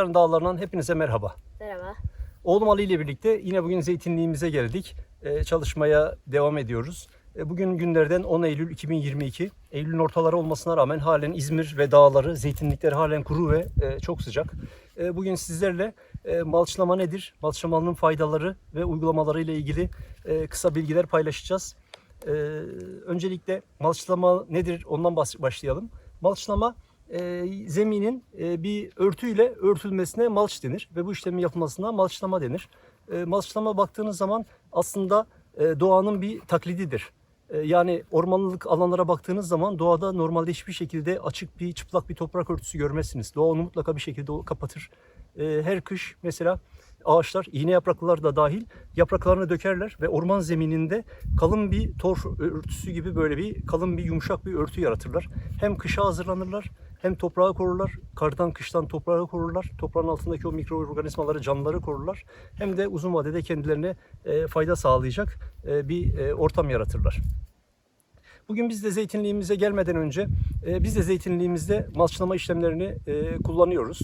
Taşların Dağları'ndan hepinize merhaba. Merhaba. Oğlum Ali ile birlikte yine bugün zeytinliğimize geldik. Ee, çalışmaya devam ediyoruz. Ee, bugün günlerden 10 Eylül 2022. Eylül'ün ortaları olmasına rağmen halen İzmir ve dağları, zeytinlikler halen kuru ve e, çok sıcak. Ee, bugün sizlerle e, malçlama nedir, malçlamanın faydaları ve uygulamaları ile ilgili e, kısa bilgiler paylaşacağız. Ee, öncelikle malçlama nedir ondan başlayalım. Malçlama e, zeminin e, bir örtüyle örtülmesine malç denir ve bu işlemin yapılmasına malçlama denir. E, malçlama baktığınız zaman aslında e, doğanın bir taklididir. E, yani ormanlık alanlara baktığınız zaman doğada normalde hiçbir şekilde açık bir çıplak bir toprak örtüsü görmezsiniz. Doğa onu mutlaka bir şekilde kapatır. E, her kış mesela ağaçlar, iğne yapraklılar da dahil yapraklarını dökerler ve orman zemininde kalın bir torf örtüsü gibi böyle bir kalın bir yumuşak bir örtü yaratırlar. Hem kışa hazırlanırlar hem toprağı korurlar. Kardan kıştan toprağı korurlar. Toprağın altındaki o mikroorganizmaları, canlıları korurlar. Hem de uzun vadede kendilerine e, fayda sağlayacak e, bir e, ortam yaratırlar. Bugün biz de zeytinliğimize gelmeden önce e, biz de zeytinliğimizde malçlama işlemlerini e, kullanıyoruz.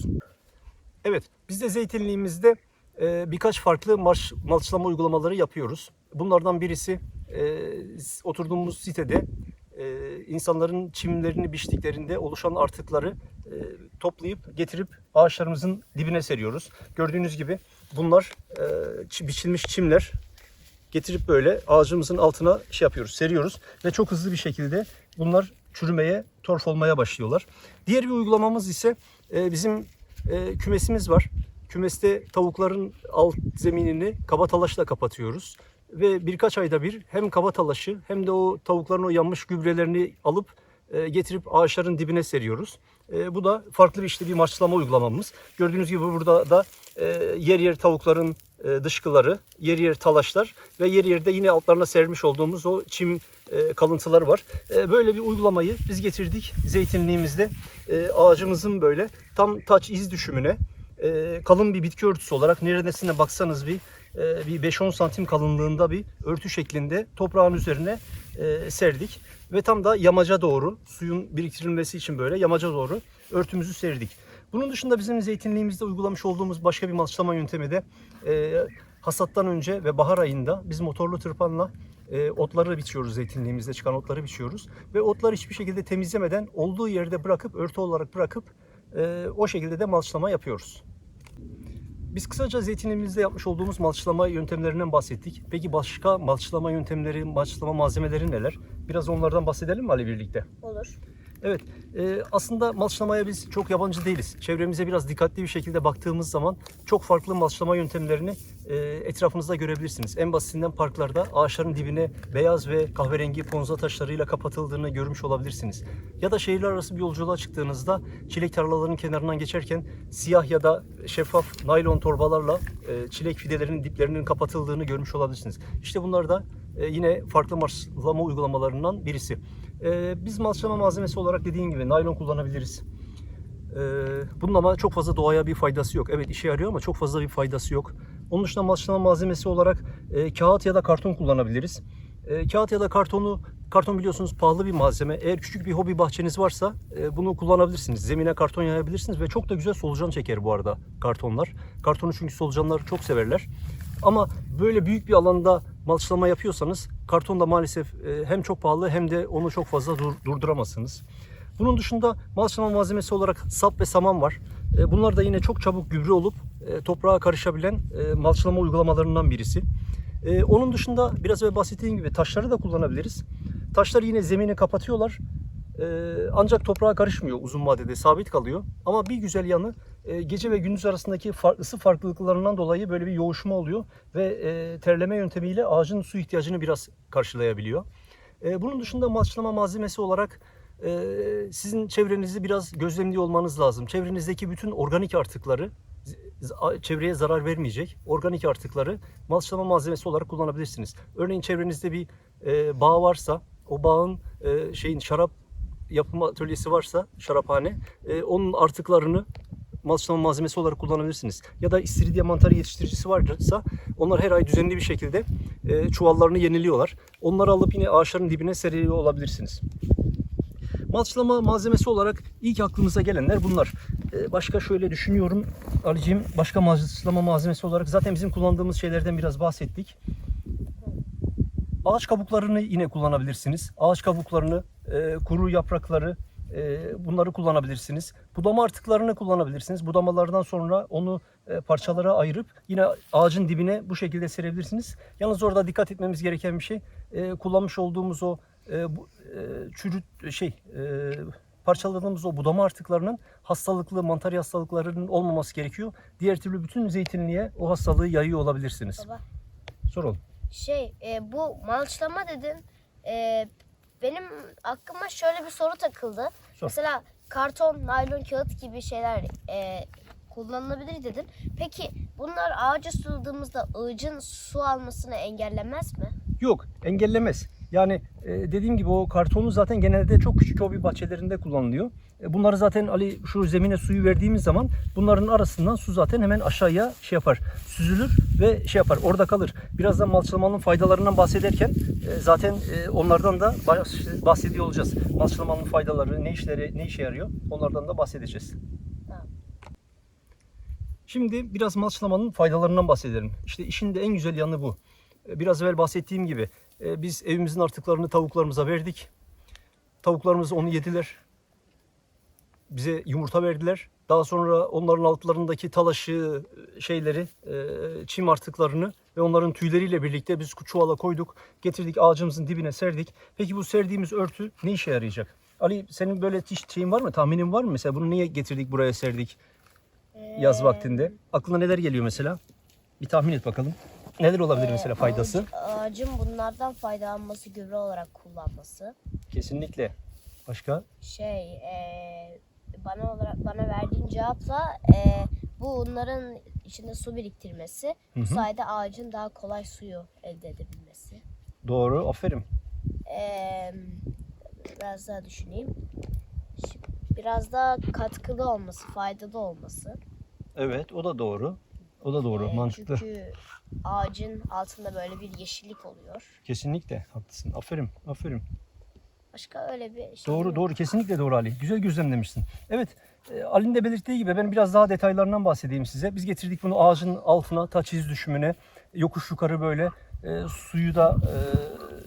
Evet, biz de zeytinliğimizde birkaç farklı marş, malçlama uygulamaları yapıyoruz. Bunlardan birisi e, oturduğumuz sitede e, insanların çimlerini biçtiklerinde oluşan artıkları e, toplayıp getirip ağaçlarımızın dibine seriyoruz. Gördüğünüz gibi bunlar çi- biçilmiş çimler getirip böyle ağacımızın altına şey yapıyoruz, seriyoruz ve çok hızlı bir şekilde bunlar çürümeye, torf olmaya başlıyorlar. Diğer bir uygulamamız ise bizim kümesimiz var. Kümeste tavukların alt zeminini kaba talaşla kapatıyoruz ve birkaç ayda bir hem kaba talaşı hem de o tavukların o yanmış gübrelerini alıp e, getirip ağaçların dibine seriyoruz. E, bu da farklı bir işte bir maçlama uygulamamız. Gördüğünüz gibi burada da e, yer yer tavukların dışkıları, yer yer talaşlar ve yer yerde yine altlarına sermiş olduğumuz o çim kalıntıları var. Böyle bir uygulamayı biz getirdik zeytinliğimizde. Ağacımızın böyle tam taç iz düşümüne e, kalın bir bitki örtüsü olarak neredesine baksanız bir e, bir 5-10 santim kalınlığında bir örtü şeklinde toprağın üzerine e, serdik ve tam da yamaca doğru suyun biriktirilmesi için böyle yamaca doğru örtümüzü serdik. Bunun dışında bizim zeytinliğimizde uygulamış olduğumuz başka bir malçlama yöntemi de e, hasattan önce ve bahar ayında biz motorlu tırpanla e, otları biçiyoruz zeytinliğimizde çıkan otları biçiyoruz ve otları hiçbir şekilde temizlemeden olduğu yerde bırakıp örtü olarak bırakıp e, o şekilde de malçlama yapıyoruz. Biz kısaca zeytinliğimizde yapmış olduğumuz malçlama yöntemlerinden bahsettik. Peki başka malçlama yöntemleri, malçlama malzemeleri neler? Biraz onlardan bahsedelim mi Ali birlikte? Olur. Evet, e, aslında malçlamaya biz çok yabancı değiliz. Çevremize biraz dikkatli bir şekilde baktığımız zaman çok farklı malçlama yöntemlerini e, etrafınızda görebilirsiniz. En basitinden parklarda ağaçların dibine beyaz ve kahverengi ponza taşlarıyla kapatıldığını görmüş olabilirsiniz. Ya da şehirler arası bir yolculuğa çıktığınızda çilek tarlalarının kenarından geçerken siyah ya da şeffaf naylon torbalarla e, çilek fidelerinin diplerinin kapatıldığını görmüş olabilirsiniz. İşte bunlar da e, yine farklı malçlama uygulamalarından birisi. E, biz malçlama malzemesi olarak dediğim gibi naylon kullanabiliriz. E, bunun ama çok fazla doğaya bir faydası yok. Evet işe yarıyor ama çok fazla bir faydası yok. Onun dışında malçlama malzemesi olarak e, kağıt ya da karton kullanabiliriz. E, kağıt ya da kartonu karton biliyorsunuz pahalı bir malzeme. Eğer küçük bir hobi bahçeniz varsa e, bunu kullanabilirsiniz. Zemine karton yayabilirsiniz ve çok da güzel solucan çeker bu arada kartonlar. Kartonu çünkü solucanlar çok severler. Ama böyle büyük bir alanda malçlama yapıyorsanız karton da maalesef e, hem çok pahalı hem de onu çok fazla dur- durduramazsınız. Bunun dışında malçlama malzemesi olarak sap ve saman var. E, Bunlar da yine çok çabuk gübre olup e, toprağa karışabilen malçlama uygulamalarından birisi. Onun dışında biraz evvel bahsettiğim gibi taşları da kullanabiliriz. Taşlar yine zemini kapatıyorlar. E, Ancak toprağa karışmıyor uzun vadede sabit kalıyor. Ama bir güzel yanı e, gece ve gündüz arasındaki ısı farklılıklarından dolayı böyle bir yoğuşma oluyor ve e, terleme yöntemiyle ağacın su ihtiyacını biraz karşılayabiliyor. E, Bunun dışında malçlama malzemesi olarak sizin çevrenizi biraz gözlemliyor olmanız lazım. Çevrenizdeki bütün organik artıkları çevreye zarar vermeyecek organik artıkları malçlama malzemesi olarak kullanabilirsiniz. Örneğin çevrenizde bir bağ varsa o bağın şeyin şarap yapım atölyesi varsa şaraphane e, onun artıklarını malçlama malzemesi olarak kullanabilirsiniz. Ya da istiridye mantarı yetiştiricisi varsa onlar her ay düzenli bir şekilde e, çuvallarını yeniliyorlar. Onları alıp yine ağaçların dibine seriyor olabilirsiniz. Malçlama malzemesi olarak ilk aklımıza gelenler bunlar. e, başka şöyle düşünüyorum Ali'ciğim başka malzeme malzemesi olarak zaten bizim kullandığımız şeylerden biraz bahsettik. Ağaç kabuklarını yine kullanabilirsiniz. Ağaç kabuklarını, e, kuru yaprakları e, bunları kullanabilirsiniz. Budama artıklarını kullanabilirsiniz. Budamalardan sonra onu e, parçalara ayırıp yine ağacın dibine bu şekilde serebilirsiniz. Yalnız orada dikkat etmemiz gereken bir şey e, kullanmış olduğumuz o e, bu, e, çürüt şey e, parçaladığımız o budama artıklarının hastalıklı mantar hastalıklarının olmaması gerekiyor. Diğer türlü bütün zeytinliğe o hastalığı yayıyor olabilirsiniz. Baba Soralım. şey e, bu malçlama dedin. E, benim aklıma şöyle bir soru takıldı. Sor. Mesela karton, naylon, kağıt gibi şeyler e, kullanılabilir dedin. Peki bunlar ağaca suladığımızda ağacın su almasını engellemez mi? Yok engellemez. Yani e, dediğim gibi o kartonu zaten genelde çok küçük hobi bahçelerinde kullanılıyor. E, bunları zaten Ali şu zemine suyu verdiğimiz zaman bunların arasından su zaten hemen aşağıya şey yapar. Süzülür ve şey yapar orada kalır. Birazdan malçlamanın faydalarından bahsederken e, zaten onlardan da bahsediyor olacağız. Malçlamanın faydaları, ne işleri, ne işe yarıyor onlardan da bahsedeceğiz. Şimdi biraz malçlamanın faydalarından bahsedelim. İşte işin de en güzel yanı bu. Biraz evvel bahsettiğim gibi e, biz evimizin artıklarını tavuklarımıza verdik. Tavuklarımız onu yediler. Bize yumurta verdiler. Daha sonra onların altlarındaki talaşı şeyleri, e, çim artıklarını ve onların tüyleriyle birlikte biz çuvala koyduk. Getirdik ağacımızın dibine serdik. Peki bu serdiğimiz örtü ne işe yarayacak? Ali senin böyle hiç şeyin var mı? Tahminin var mı? Mesela bunu niye getirdik buraya serdik? yaz Ee, vaktinde. Aklına neler geliyor mesela? Bir tahmin et bakalım. Neler olabilir e, mesela faydası? ağac- ağacın bunlardan faydalanması, gübre olarak kullanması. Kesinlikle. Başka? Şey, e, bana olarak bana verdiğin cevapla e, bu onların içinde su biriktirmesi, Hı bu hı. sayede ağacın daha kolay suyu elde edebilmesi. Doğru. Aferin. E, biraz daha düşüneyim. Şi- Biraz daha katkılı olması, faydalı olması. Evet, o da doğru. O da doğru. E, Mantıklı. Çünkü ağacın altında böyle bir yeşillik oluyor. Kesinlikle. Haklısın. Aferin. Aferin. Başka öyle bir şey Doğru yok. doğru kesinlikle doğru Ali. Güzel gözlemlemişsin. Evet e, Ali'nin de belirttiği gibi ben biraz daha detaylarından bahsedeyim size. Biz getirdik bunu ağacın altına ta çiz düşümüne yokuş yukarı böyle e, suyu da e,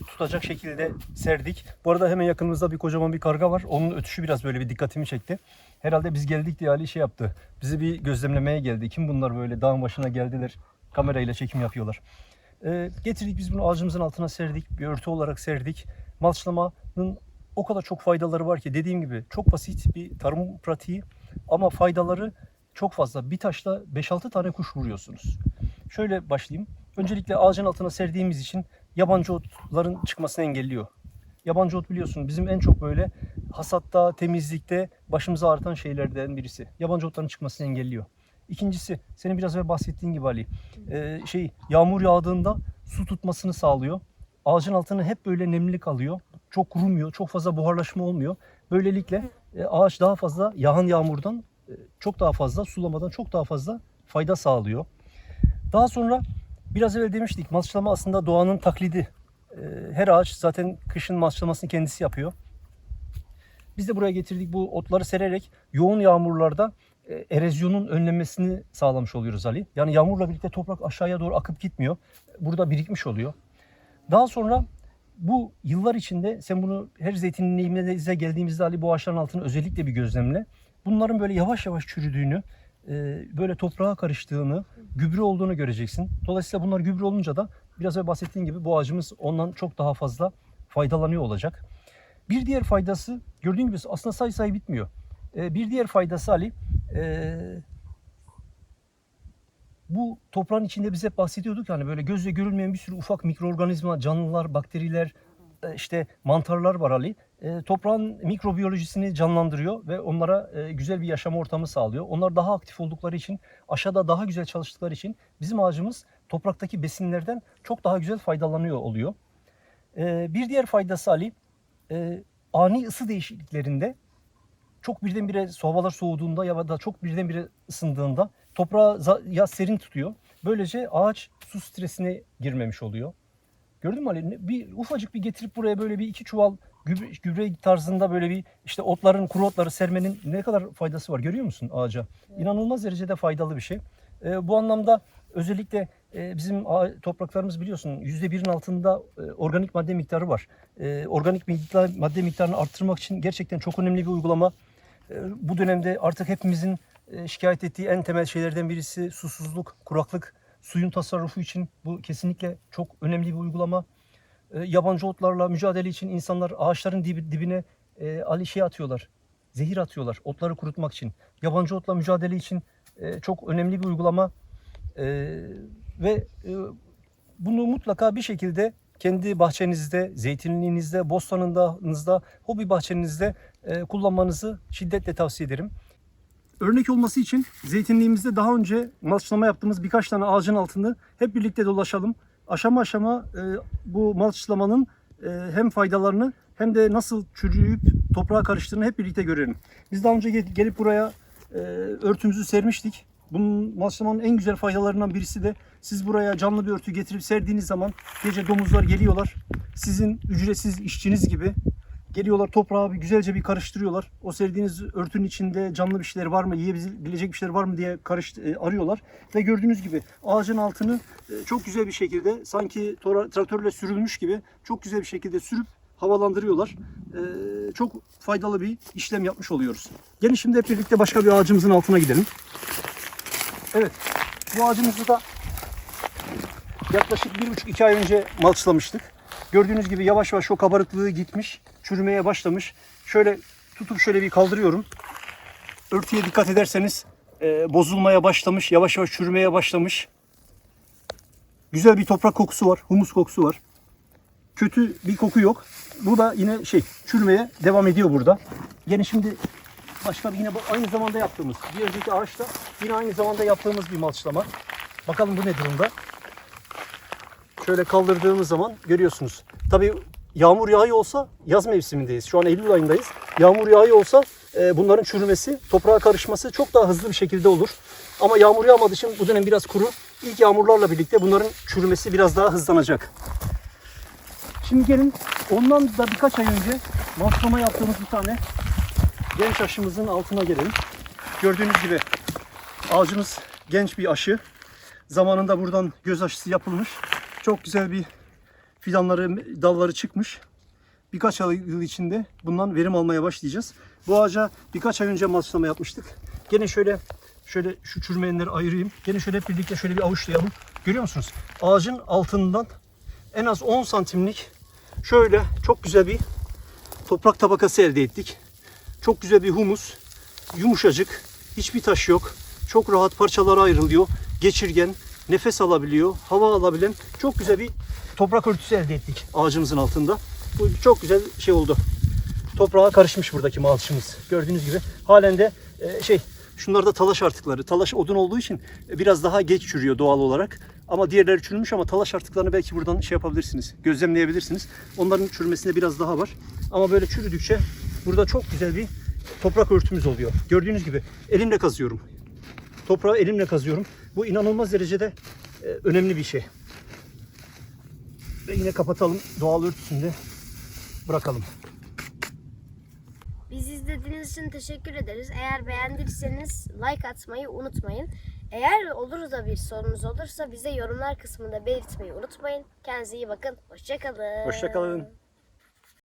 tutacak şekilde serdik. Bu arada hemen yakınımızda bir kocaman bir karga var. Onun ötüşü biraz böyle bir dikkatimi çekti. Herhalde biz geldik diye Ali şey yaptı. Bizi bir gözlemlemeye geldi. Kim bunlar böyle dağın başına geldiler. Kamerayla çekim yapıyorlar. E, getirdik biz bunu ağacımızın altına serdik. Bir örtü olarak serdik. Malçlamanın o kadar çok faydaları var ki dediğim gibi çok basit bir tarım pratiği ama faydaları çok fazla. Bir taşla 5-6 tane kuş vuruyorsunuz. Şöyle başlayayım. Öncelikle ağacın altına serdiğimiz için yabancı otların çıkmasını engelliyor. Yabancı ot biliyorsun bizim en çok böyle hasatta, temizlikte başımıza ağrıtan şeylerden birisi. Yabancı otların çıkmasını engelliyor. İkincisi senin biraz evvel bahsettiğin gibi Ali. e, şey yağmur yağdığında su tutmasını sağlıyor. Ağacın altını hep böyle nemli kalıyor. Çok kurumuyor, çok fazla buharlaşma olmuyor. Böylelikle e, ağaç daha fazla yağan yağmurdan e, çok daha fazla, sulamadan çok daha fazla fayda sağlıyor. Daha sonra biraz evvel demiştik malçlama aslında doğanın taklidi. E, Her ağaç zaten kışın malçlamasını kendisi yapıyor. Biz de buraya getirdik bu otları sererek yoğun yağmurlarda e, erozyonun önlenmesini sağlamış oluyoruz Ali. Yani yağmurla birlikte toprak aşağıya doğru akıp gitmiyor. Burada birikmiş oluyor. Daha sonra bu yıllar içinde sen bunu her zeytinliğimize geldiğimizde Ali bu ağaçların altını özellikle bir gözlemle. Bunların böyle yavaş yavaş çürüdüğünü, böyle toprağa karıştığını, gübre olduğunu göreceksin. Dolayısıyla bunlar gübre olunca da biraz önce bahsettiğim gibi bu ağacımız ondan çok daha fazla faydalanıyor olacak. Bir diğer faydası gördüğün gibi aslında say say bitmiyor. E, bir diğer faydası Ali e, bu toprağın içinde biz hep bahsediyorduk yani böyle gözle görülmeyen bir sürü ufak mikroorganizma, canlılar, bakteriler, e, işte mantarlar var Ali. E, toprağın mikrobiyolojisini canlandırıyor ve onlara e, güzel bir yaşam ortamı sağlıyor. Onlar daha aktif oldukları için, aşağıda daha güzel çalıştıkları için bizim ağacımız topraktaki besinlerden çok daha güzel faydalanıyor oluyor. E, bir diğer faydası Ali, e, ani ısı değişikliklerinde çok birdenbire havalar soğuduğunda ya da çok birdenbire ısındığında toprağı ya serin tutuyor. Böylece ağaç su stresine girmemiş oluyor. Gördün mü Ali? Bir ufacık bir getirip buraya böyle bir iki çuval gübre, gübre tarzında böyle bir işte otların, kuru otları sermenin ne kadar faydası var görüyor musun ağaca? İnanılmaz derecede faydalı bir şey. E, bu anlamda özellikle e, bizim topraklarımız biliyorsun %1'in altında e, organik madde miktarı var. E, organik miktar, madde miktarını arttırmak için gerçekten çok önemli bir uygulama. E, bu dönemde artık hepimizin e, şikayet ettiği en temel şeylerden birisi susuzluk, kuraklık. Suyun tasarrufu için bu kesinlikle çok önemli bir uygulama. E, yabancı otlarla mücadele için insanlar ağaçların dibi, dibine e, ali şey atıyorlar. Zehir atıyorlar otları kurutmak için. Yabancı otla mücadele için e, çok önemli bir uygulama. E, ve e, bunu mutlaka bir şekilde kendi bahçenizde, zeytinliğinizde, bostanınızda, hobi bahçenizde e, kullanmanızı şiddetle tavsiye ederim. Örnek olması için zeytinliğimizde daha önce malçlama yaptığımız birkaç tane ağacın altını hep birlikte dolaşalım. Aşama aşama e, bu malçlamanın e, hem faydalarını hem de nasıl çürüyüp toprağa karıştığını hep birlikte görelim. Biz daha önce gel- gelip buraya e, örtümüzü sermiştik. Bunun malçlamanın en güzel faydalarından birisi de siz buraya canlı bir örtü getirip serdiğiniz zaman gece domuzlar geliyorlar. Sizin ücretsiz işçiniz gibi Geliyorlar toprağı bir güzelce bir karıştırıyorlar. O serdiğiniz örtünün içinde canlı bir şeyler var mı, yiyebilecek bir şeyler var mı diye karış, e, arıyorlar. Ve gördüğünüz gibi ağacın altını e, çok güzel bir şekilde sanki tora- traktörle sürülmüş gibi çok güzel bir şekilde sürüp havalandırıyorlar. E, çok faydalı bir işlem yapmış oluyoruz. Gelin şimdi hep birlikte başka bir ağacımızın altına gidelim. Evet, bu ağacımızı da yaklaşık bir buçuk iki ay önce malçlamıştık. Gördüğünüz gibi yavaş yavaş o kabarıklığı gitmiş, çürümeye başlamış. Şöyle tutup şöyle bir kaldırıyorum. Örtüye dikkat ederseniz e, bozulmaya başlamış, yavaş yavaş çürümeye başlamış. Güzel bir toprak kokusu var, humus kokusu var. Kötü bir koku yok. Bu da yine şey çürümeye devam ediyor burada. Yine şimdi başka bir yine aynı zamanda yaptığımız, bir önceki ağaçta yine aynı zamanda yaptığımız bir malçlama. Bakalım bu ne durumda? Şöyle kaldırdığımız zaman görüyorsunuz. Tabii yağmur yağıyor olsa yaz mevsimindeyiz. Şu an Eylül ayındayız. Yağmur yağıyor olsa e, bunların çürümesi, toprağa karışması çok daha hızlı bir şekilde olur. Ama yağmur yağmadığı için bu dönem biraz kuru. İlk yağmurlarla birlikte bunların çürümesi biraz daha hızlanacak. Şimdi gelin ondan da birkaç ay önce malçlama yaptığımız bir tane genç aşımızın altına gelelim. Gördüğünüz gibi ağacımız genç bir aşı. Zamanında buradan göz aşısı yapılmış. Çok güzel bir fidanları, dalları çıkmış. Birkaç yıl içinde bundan verim almaya başlayacağız. Bu ağaca birkaç ay önce malçlama yapmıştık. Gene şöyle şöyle şu çürümeyenleri ayırayım. Gene şöyle hep birlikte şöyle bir avuçlayalım. Görüyor musunuz? Ağacın altından en az 10 santimlik şöyle çok güzel bir toprak tabakası elde ettik. Çok güzel bir humus. Yumuşacık. Hiçbir taş yok. Çok rahat parçalara ayrılıyor. Geçirgen. Nefes alabiliyor. Hava alabilen çok güzel bir toprak örtüsü elde ettik ağacımızın altında. Bu çok güzel şey oldu. Toprağa karışmış buradaki malçımız. Gördüğünüz gibi halen de e, şey şunlar da talaş artıkları. Talaş odun olduğu için biraz daha geç çürüyor doğal olarak. Ama diğerleri çürümüş ama talaş artıklarını belki buradan şey yapabilirsiniz. Gözlemleyebilirsiniz. Onların çürümesinde biraz daha var. Ama böyle çürüdükçe burada çok güzel bir toprak örtümüz oluyor. Gördüğünüz gibi elimle kazıyorum. Toprağı elimle kazıyorum. Bu inanılmaz derecede e, önemli bir şey. Ve yine kapatalım. Doğal örtüsünde bırakalım. Bizi izlediğiniz için teşekkür ederiz. Eğer beğendiyseniz like atmayı unutmayın. Eğer olur da bir sorunuz olursa bize yorumlar kısmında belirtmeyi unutmayın. Kendinize iyi bakın. Hoşçakalın. Hoşçakalın.